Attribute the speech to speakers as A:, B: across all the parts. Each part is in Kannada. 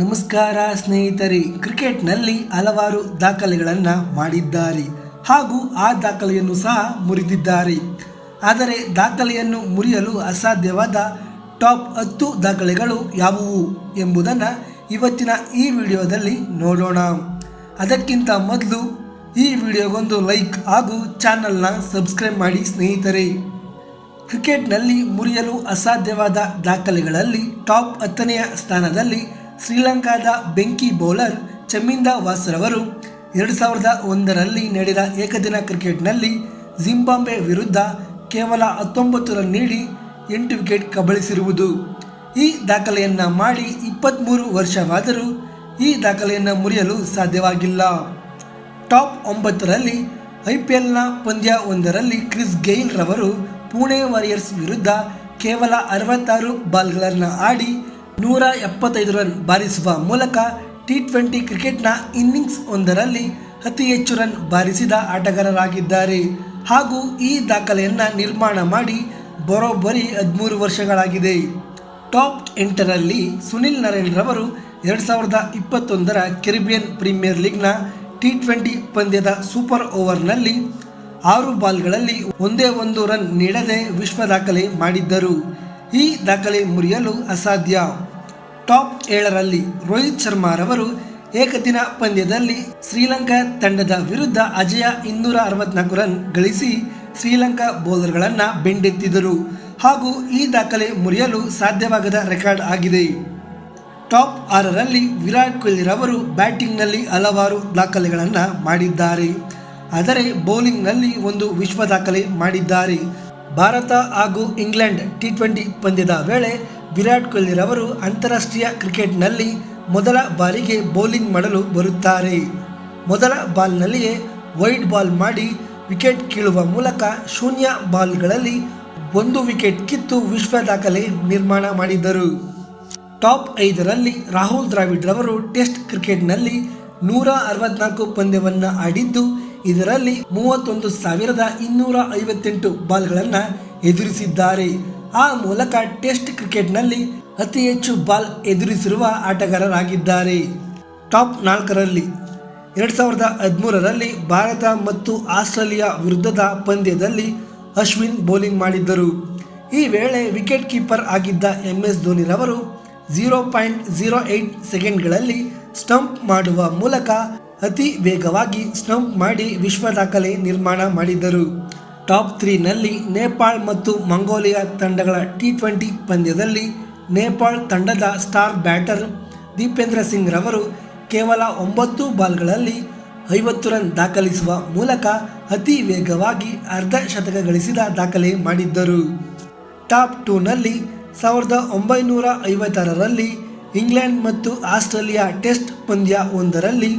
A: ನಮಸ್ಕಾರ ಸ್ನೇಹಿತರೆ, ಕ್ರಿಕೆಟ್ನಲ್ಲಿ ಹಲವಾರು ದಾಖಲೆಗಳನ್ನು ಮಾಡಿದ್ದಾರೆ ಹಾಗೂ ಆ ದಾಖಲೆಯನ್ನು ಸಹ ಮುರಿದಿದ್ದಾರೆ. ಆದರೆ ದಾಖಲೆಯನ್ನು ಮುರಿಯಲು ಅಸಾಧ್ಯವಾದ ಟಾಪ್ ಹತ್ತು ದಾಖಲೆಗಳು ಯಾವುವು ಎಂಬುದನ್ನು ಇವತ್ತಿನ ಈ ವಿಡಿಯೋದಲ್ಲಿ ನೋಡೋಣ. ಅದಕ್ಕಿಂತ ಮೊದಲು ಈ ವಿಡಿಯೋಗೊಂದು ಲೈಕ್ ಹಾಗೂ ಚಾನಲ್ನ ಸಬ್ಸ್ಕ್ರೈಬ್ ಮಾಡಿ ಸ್ನೇಹಿತರೆ. ಕ್ರಿಕೆಟ್ನಲ್ಲಿ ಮುರಿಯಲು ಅಸಾಧ್ಯವಾದ ದಾಖಲೆಗಳಲ್ಲಿ ಟಾಪ್ ಹತ್ತನೆಯ ಸ್ಥಾನದಲ್ಲಿ ಶ್ರೀಲಂಕಾದ ಬೆಂಕಿ ಬೌಲರ್ ಚಮಿಂದ ವಾಸ್ರವರು ಎರಡು ಸಾವಿರದ ಒಂದರಲ್ಲಿ ನಡೆದ ಏಕದಿನ ಕ್ರಿಕೆಟ್ನಲ್ಲಿ ಜಿಂಬಾಬ್ವೆ ವಿರುದ್ಧ ಕೇವಲ ಹತ್ತೊಂಬತ್ತು ರನ್ ನೀಡಿ ಎಂಟು ವಿಕೆಟ್ ಕಬಳಿಸಿರುವುದು. ಈ ದಾಖಲೆಯನ್ನು ಮಾಡಿ ಇಪ್ಪತ್ತ್ಮೂರು ವರ್ಷವಾದರೂ ಈ ದಾಖಲೆಯನ್ನು ಮುರಿಯಲು ಸಾಧ್ಯವಾಗಿಲ್ಲ. ಟಾಪ್ ಒಂಬತ್ತರಲ್ಲಿ ಐ ಪಿ ಎಲ್ನ ಪಂದ್ಯ ಒಂದರಲ್ಲಿ ಕ್ರಿಸ್ ಗೇಲ್ ರವರು ಪುಣೆ ವಾರಿಯರ್ಸ್ ವಿರುದ್ಧ ಕೇವಲ ಅರವತ್ತಾರು ಬಾಲ್ಗಳನ್ನು ಆಡಿ ನೂರ ಎಪ್ಪತ್ತೈದು ರನ್ ಬಾರಿಸುವ ಮೂಲಕ ಟಿ ಟ್ವೆಂಟಿ ಕ್ರಿಕೆಟ್ನ ಇನ್ನಿಂಗ್ಸ್ ಒಂದರಲ್ಲಿ ಅತಿ ಹೆಚ್ಚು ರನ್ ಬಾರಿಸಿದ ಆಟಗಾರರಾಗಿದ್ದಾರೆ. ಹಾಗೂ ಈ ದಾಖಲೆಯನ್ನು ನಿರ್ಮಾಣ ಮಾಡಿ ಬರೋಬ್ಬರಿ ಹದಿಮೂರು ವರ್ಷಗಳಾಗಿದೆ. ಟಾಪ್ ಎಂಟರಲ್ಲಿ ಸುನಿಲ್ ನರೇನ್ ರವರು ಎರಡು ಸಾವಿರದ ಇಪ್ಪತ್ತೊಂದರ ಕೆರಿಬಿಯನ್ ಪ್ರೀಮಿಯರ್ ಲೀಗ್ನ ಟಿ ಟ್ವೆಂಟಿ ಪಂದ್ಯದ ಸೂಪರ್ ಓವರ್ನಲ್ಲಿ ಆರು ಬಾಲ್ಗಳಲ್ಲಿ ಒಂದೇ ಒಂದು ರನ್ ನೀಡದೆ ವಿಶ್ವ ದಾಖಲೆ ಮಾಡಿದ್ದರು. ಈ ದಾಖಲೆ ಮುರಿಯಲು ಅಸಾಧ್ಯ. ಟಾಪ್ ಏಳರಲ್ಲಿ ರೋಹಿತ್ ಶರ್ಮಾರವರು ಏಕದಿನ ಪಂದ್ಯದಲ್ಲಿ ಶ್ರೀಲಂಕಾ ತಂಡದ ವಿರುದ್ಧ ಅಜಯ ಇನ್ನೂರ ಅರವತ್ನಾಲ್ಕು ರನ್ ಗಳಿಸಿ ಶ್ರೀಲಂಕಾ ಬೌಲರ್ಗಳನ್ನು ಬೆಂಡೆತ್ತಿದರು ಹಾಗೂ ಈ ದಾಖಲೆ ಮುರಿಯಲು ಸಾಧ್ಯವಾಗದ ರೆಕಾರ್ಡ್ ಆಗಿದೆ. ಟಾಪ್ ಆರರಲ್ಲಿ ವಿರಾಟ್ ಕೊಹ್ಲಿರವರು ಬ್ಯಾಟಿಂಗ್ನಲ್ಲಿ ಹಲವಾರು ದಾಖಲೆಗಳನ್ನು ಮಾಡಿದ್ದಾರೆ. ಆದರೆ ಬೌಲಿಂಗ್ನಲ್ಲಿ ಒಂದು ವಿಶ್ವ ದಾಖಲೆ ಮಾಡಿದ್ದಾರೆ. ಭಾರತ ಹಾಗೂ ಇಂಗ್ಲೆಂಡ್ ಟಿ ಟ್ವೆಂಟಿ ಪಂದ್ಯದ ವೇಳೆ ವಿರಾಟ್ ಕೊಹ್ಲಿರವರು ಅಂತಾರಾಷ್ಟ್ರೀಯ ಕ್ರಿಕೆಟ್ನಲ್ಲಿ ಮೊದಲ ಬಾರಿಗೆ ಬೌಲಿಂಗ್ ಮಾಡಲು ಬರುತ್ತಾರೆ. ಮೊದಲ ಬಾಲ್ನಲ್ಲಿಯೇ ವೈಡ್ ಬಾಲ್ ಮಾಡಿ ವಿಕೆಟ್ ಕೀಳುವ ಮೂಲಕ ಶೂನ್ಯ ಬಾಲ್ಗಳಲ್ಲಿ ಒಂದು ವಿಕೆಟ್ ಕಿತ್ತು ವಿಶ್ವ ದಾಖಲೆ ನಿರ್ಮಾಣ ಮಾಡಿದರು ಟಾಪ್ ಐದರಲ್ಲಿ ರಾಹುಲ್ ದ್ರಾವಿಡ್ ರವರು ಟೆಸ್ಟ್ ಕ್ರಿಕೆಟ್ನಲ್ಲಿ ನೂರ ಅರವತ್ನಾಲ್ಕು ಪಂದ್ಯವನ್ನು ಆಡಿದ್ದು, ಇದರಲ್ಲಿ ಮೂವತ್ತೊಂದು ಸಾವಿರದ ಇನ್ನೂರ ಐವತ್ತೆಂಟು ಬಾಲ್ಗಳನ್ನು ಎದುರಿಸಿದ್ದಾರೆ. ಆ ಮೂಲಕ ಟೆಸ್ಟ್ ಕ್ರಿಕೆಟ್ನಲ್ಲಿ ಅತಿ ಹೆಚ್ಚು ಬಾಲ್ ಎದುರಿಸಿರುವ ಆಟಗಾರರಾಗಿದ್ದಾರೆ. ಟಾಪ್ ನಾಲ್ಕರಲ್ಲಿ ಎರಡು ಸಾವಿರದ ಹದಿಮೂರರಲ್ಲಿ ಭಾರತ ಮತ್ತು ಆಸ್ಟ್ರೇಲಿಯಾ ವಿರುದ್ಧದ ಪಂದ್ಯದಲ್ಲಿ ಅಶ್ವಿನ್ ಬೌಲಿಂಗ್ ಮಾಡಿದ್ದರು. ಈ ವೇಳೆ ವಿಕೆಟ್ ಕೀಪರ್ ಆಗಿದ್ದ ಎಂ ಎಸ್ ಧೋನಿರವರು ಝೀರೋ ಪಾಯಿಂಟ್ ಝೀರೋ ಏಯ್ಟ್ ಸೆಕೆಂಡ್ಗಳಲ್ಲಿ ಸ್ಟಂಪ್ ಮಾಡುವ ಮೂಲಕ ಅತಿ ವೇಗವಾಗಿ ಸ್ಟಂಪ್ ಮಾಡಿ ವಿಶ್ವ ದಾಖಲೆ ನಿರ್ಮಾಣ ಮಾಡಿದ್ದರು. ಟಾಪ್ ತ್ರೀನಲ್ಲಿ ನೇಪಾಳ್ ಮತ್ತು ಮಂಗೋಲಿಯಾ ತಂಡಗಳ ಟಿ ಟ್ವೆಂಟಿ ಪಂದ್ಯದಲ್ಲಿ ನೇಪಾಳ್ ತಂಡದ ಸ್ಟಾರ್ ಬ್ಯಾಟರ್ ದೀಪೇಂದ್ರ ಸಿಂಗ್ ರವರು ಕೇವಲ ಒಂಬತ್ತು ಬಾಲ್ಗಳಲ್ಲಿ ಐವತ್ತು ರನ್ ದಾಖಲಿಸುವ ಮೂಲಕ ಅತಿ ವೇಗವಾಗಿ ಅರ್ಧ ಶತಕ ಗಳಿಸಿದ ದಾಖಲೆ ಮಾಡಿದ್ದರು. ಟಾಪ್ ಟೂನಲ್ಲಿ ಸಾವಿರದ ಒಂಬೈನೂರ ಐವತ್ತಾರರಲ್ಲಿ ಇಂಗ್ಲೆಂಡ್ ಮತ್ತು ಆಸ್ಟ್ರೇಲಿಯಾ ಟೆಸ್ಟ್ ಪಂದ್ಯ ಒಂದರಲ್ಲಿ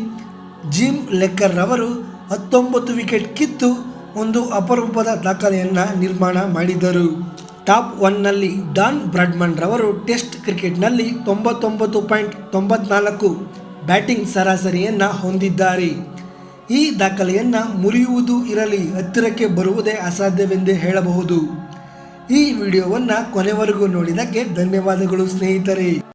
A: ಜಿಮ್ ಲೆಕ್ಕರ್ ರವರು ಹತ್ತೊಂಬತ್ತು ವಿಕೆಟ್ ಕಿತ್ತು ಒಂದು ಅಪರೂಪದ ದಾಖಲೆಯನ್ನು ನಿರ್ಮಾಣ ಮಾಡಿದರು. ಟಾಪ್ ಒನ್ನಲ್ಲಿ ಡಾನ್ ಬ್ರಾಡ್ಮನ್ ರವರು ಟೆಸ್ಟ್ ಕ್ರಿಕೆಟ್ನಲ್ಲಿ ತೊಂಬತ್ತೊಂಬತ್ತು ಪಾಯಿಂಟ್ ತೊಂಬತ್ನಾಲ್ಕು ಬ್ಯಾಟಿಂಗ್ ಸರಾಸರಿಯನ್ನು ಹೊಂದಿದ್ದಾರೆ. ಈ ದಾಖಲೆಯನ್ನು ಮುರಿಯುವುದು ಇರಲಿ, ಹತ್ತಿರಕ್ಕೆ ಬರುವುದೇ ಅಸಾಧ್ಯವೆಂದೇ ಹೇಳಬಹುದು. ಈ ವಿಡಿಯೋವನ್ನು ಕೊನೆವರೆಗೂ ನೋಡಿದಕ್ಕೆ ಧನ್ಯವಾದಗಳು ಸ್ನೇಹಿತರೆ.